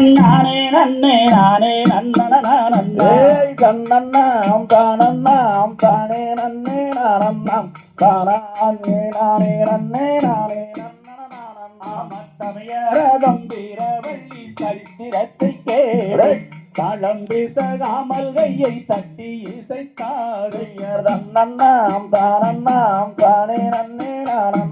நானே நன்னே நானே நன்னன தன்னண்ணாம் தானண்ணாம் தானே நன்னே நானண்ணாம் தானே நானே நன்னே நானே கம்பீர வள்ளி சரித்திரத்தை கேடு தாளம் பேசகாமல் கையை தட்டி இசைத்தாடு ஐயர் தன்னண்ணாம் தானண்ணாம் தானே நன்னே நானண்ணாம்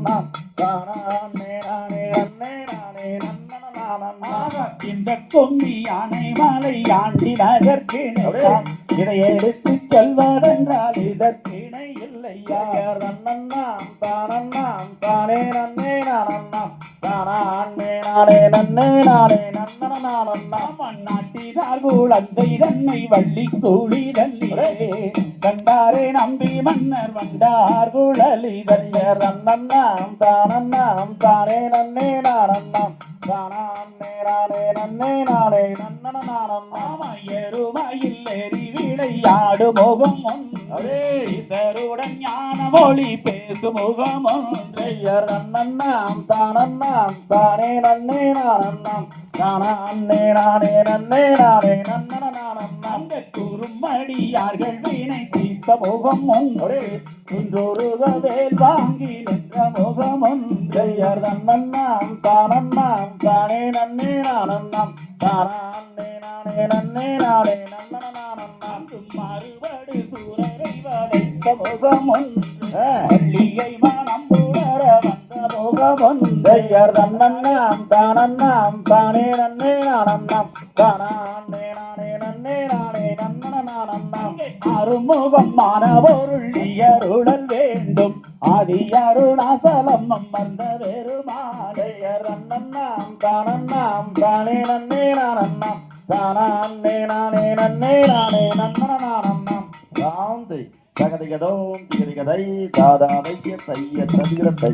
இந்த கொம்பி யானை மலை ஆண்டி நகர்க்கிணையாம் இதை எடுத்து சொல்வதென்றால் இதற்கிணை இல்லையா? தன்னண்ணாம் தானண்ணாம் தானே நன்னே நானண்ணாம் தானே நானே நன்னே நானே நன்னண்ணாம் மண்ணாட்டினார் குழந்தை தன்னை வள்ளி கூலி தன்னிலே கண்டாரே நம்பி மன்னர் வந்தார். குழலி ஐயர் தன்னண்ணாம் தானண்ணாம் தானே நன்னே நானண்ணாம் தானே நானே நன்னே நானே நன்னண்ணாம் எருமையில் ஏறி விளையாடு முகம் ஈசருடன் ஞான மொழி பேசும் முகம் ஒன்று ஐயர் நன்னண்ணாம் தானண்ணாம் தானே நன்னே நானண்ணாம் தானே நானே நன்னே நானே நன்னண்ணாம் அந்த குறும்படியார்கள் வினை தீர்த்த முகம் ஒன்று. குன்றொருக வேல் வாங்கி நின்ற முகம் ஒன்று. ஐயர் தன்னண்ணாம் தானண்ணாம் தானே நன்னே நானண்ணாம் தானே நானே நன்னே நானே நன்னண்ணாம் மறுபடி சூரரை வளைத்த முகம் ஒன்று. மனம் புலர வந்த முகம் தன்னண்ணாம் தானண்ணாம் தானே நன்னே நானண்ணாம் தானே நானே நானே நன்னண்ணாம் அருமுகம் மானவருள் இயருடல் வேண்டும். ஆதி அருணாசலம் அமர்ந்த பெருமாளே ஐயர் தன்னண்ணாம் தானே நன்னே நானண்ணாம் தானே நானே நன்னே நானே ராம் தை தகதிகதோம் திகதிகதை தாதா தைய தைய தை